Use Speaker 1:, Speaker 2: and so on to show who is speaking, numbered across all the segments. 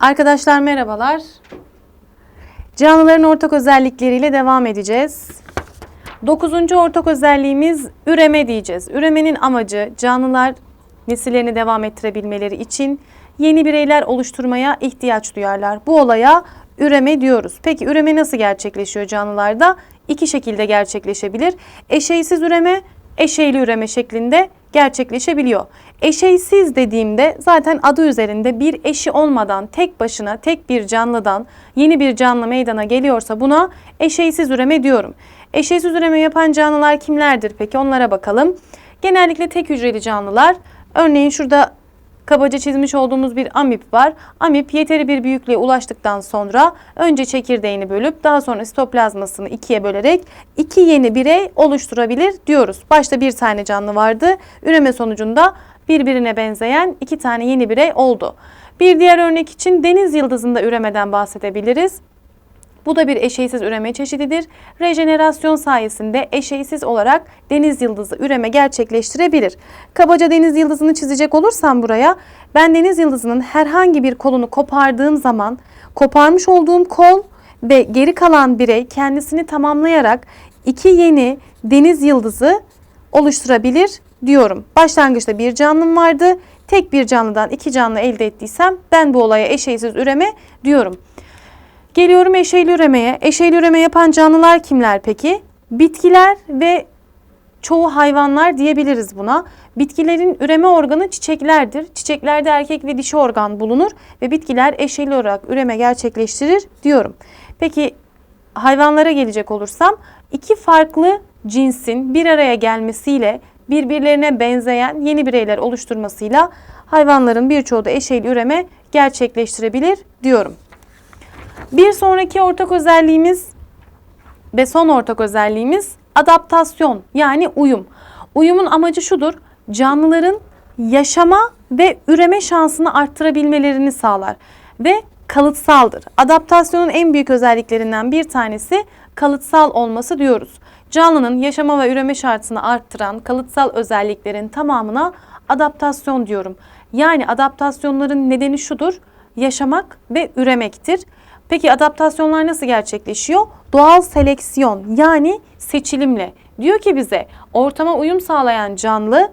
Speaker 1: Arkadaşlar merhabalar. Canlıların ortak özellikleriyle devam edeceğiz. Dokuzuncu ortak özelliğimiz üreme diyeceğiz. Üremenin amacı canlılar nesillerini devam ettirebilmeleri için yeni bireyler oluşturmaya ihtiyaç duyarlar. Bu olaya üreme diyoruz. Peki üreme nasıl gerçekleşiyor canlılarda? İki şekilde gerçekleşebilir. Eşeysiz üreme, eşeyli üreme şeklinde gerçekleşebiliyor. Eşeysiz dediğimde zaten adı üzerinde bir eşi olmadan tek başına tek bir canlıdan yeni bir canlı meydana geliyorsa buna eşeysiz üreme diyorum. Eşeysiz üreme yapan canlılar kimlerdir peki onlara bakalım. Genellikle tek hücreli canlılar. Örneğin şurada kabaca çizmiş olduğumuz bir amip var. Amip yeteri bir büyüklüğe ulaştıktan sonra önce çekirdeğini bölüp daha sonra sitoplazmasını ikiye bölerek iki yeni birey oluşturabilir diyoruz. Başta bir tane canlı vardı. Üreme sonucunda birbirine benzeyen iki tane yeni birey oldu. Bir diğer örnek için deniz yıldızında üremeden bahsedebiliriz. Bu da bir eşeysiz üreme çeşididir. Rejenerasyon sayesinde eşeysiz olarak deniz yıldızı üreme gerçekleştirebilir. Kabaca deniz yıldızını çizecek olursam buraya ben deniz yıldızının herhangi bir kolunu kopardığım zaman koparmış olduğum kol ve geri kalan birey kendisini tamamlayarak iki yeni deniz yıldızı oluşturabilir diyorum. Başlangıçta bir canlım vardı. Tek bir canlıdan iki canlı elde ettiysem ben bu olaya eşeysiz üreme diyorum. Geliyorum eşeyli üremeye. Eşeyli üreme yapan canlılar kimler peki? Bitkiler ve çoğu hayvanlar diyebiliriz buna. Bitkilerin üreme organı çiçeklerdir. Çiçeklerde erkek ve dişi organ bulunur ve bitkiler eşeyli olarak üreme gerçekleştirir diyorum. Peki hayvanlara gelecek olursam iki farklı cinsin bir araya gelmesiyle birbirlerine benzeyen yeni bireyler oluşturmasıyla hayvanların birçoğu da eşeyli üreme gerçekleştirebilir diyorum. Bir sonraki ortak özelliğimiz ve son ortak özelliğimiz adaptasyon yani uyum. Uyumun amacı şudur. Canlıların yaşama ve üreme şansını arttırabilmelerini sağlar ve kalıtsaldır. Adaptasyonun en büyük özelliklerinden bir tanesi kalıtsal olması diyoruz. Canlının yaşama ve üreme şartını arttıran kalıtsal özelliklerin tamamına adaptasyon diyorum. Yani adaptasyonların nedeni şudur. Yaşamak ve üremektir. Peki adaptasyonlar nasıl gerçekleşiyor? Doğal seleksiyon yani seçilimle. Diyor ki bize ortama uyum sağlayan canlı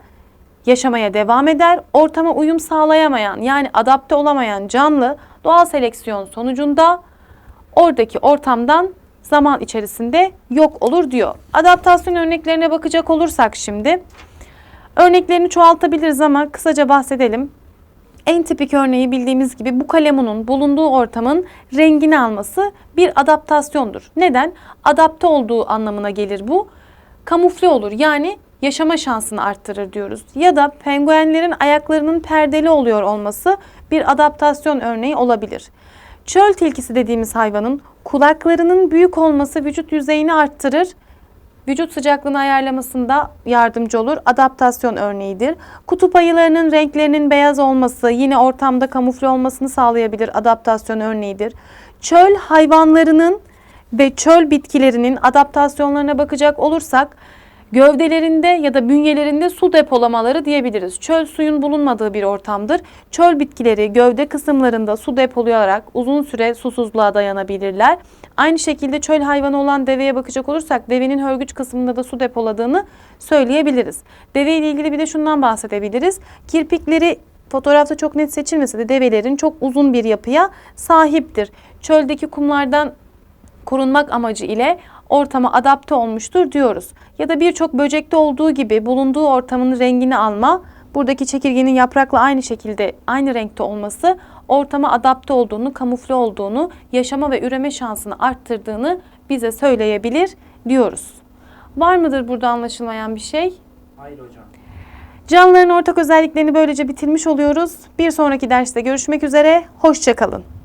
Speaker 1: yaşamaya devam eder. Ortama uyum sağlayamayan yani adapte olamayan canlı doğal seleksiyon sonucunda oradaki ortamdan zaman içerisinde yok olur diyor. Adaptasyon örneklerine bakacak olursak şimdi örneklerini çoğaltabiliriz ama kısaca bahsedelim. En tipik örneği bildiğimiz gibi bu kalemunun bulunduğu ortamın rengini alması bir adaptasyondur. Neden? Adapte olduğu anlamına gelir bu. Kamufle olur yani yaşama şansını arttırır diyoruz. Ya da penguenlerin ayaklarının perdeli oluyor olması bir adaptasyon örneği olabilir. Çöl tilkisi dediğimiz hayvanın kulaklarının büyük olması vücut yüzeyini arttırır vücut sıcaklığını ayarlamasında yardımcı olur. Adaptasyon örneğidir. Kutup ayılarının renklerinin beyaz olması yine ortamda kamufle olmasını sağlayabilir. Adaptasyon örneğidir. Çöl hayvanlarının ve çöl bitkilerinin adaptasyonlarına bakacak olursak gövdelerinde ya da bünyelerinde su depolamaları diyebiliriz. Çöl suyun bulunmadığı bir ortamdır. Çöl bitkileri gövde kısımlarında su depolayarak uzun süre susuzluğa dayanabilirler. Aynı şekilde çöl hayvanı olan deveye bakacak olursak devenin hörgüç kısmında da su depoladığını söyleyebiliriz. Deve ile ilgili bir de şundan bahsedebiliriz. Kirpikleri fotoğrafta çok net seçilmese de develerin çok uzun bir yapıya sahiptir. Çöldeki kumlardan korunmak amacı ile ortama adapte olmuştur diyoruz. Ya da birçok böcekte olduğu gibi bulunduğu ortamın rengini alma, buradaki çekirgenin yaprakla aynı şekilde aynı renkte olması ortama adapte olduğunu, kamufle olduğunu, yaşama ve üreme şansını arttırdığını bize söyleyebilir diyoruz. Var mıdır burada anlaşılmayan bir şey?
Speaker 2: Hayır hocam.
Speaker 1: Canlıların ortak özelliklerini böylece bitirmiş oluyoruz. Bir sonraki derste görüşmek üzere. Hoşçakalın.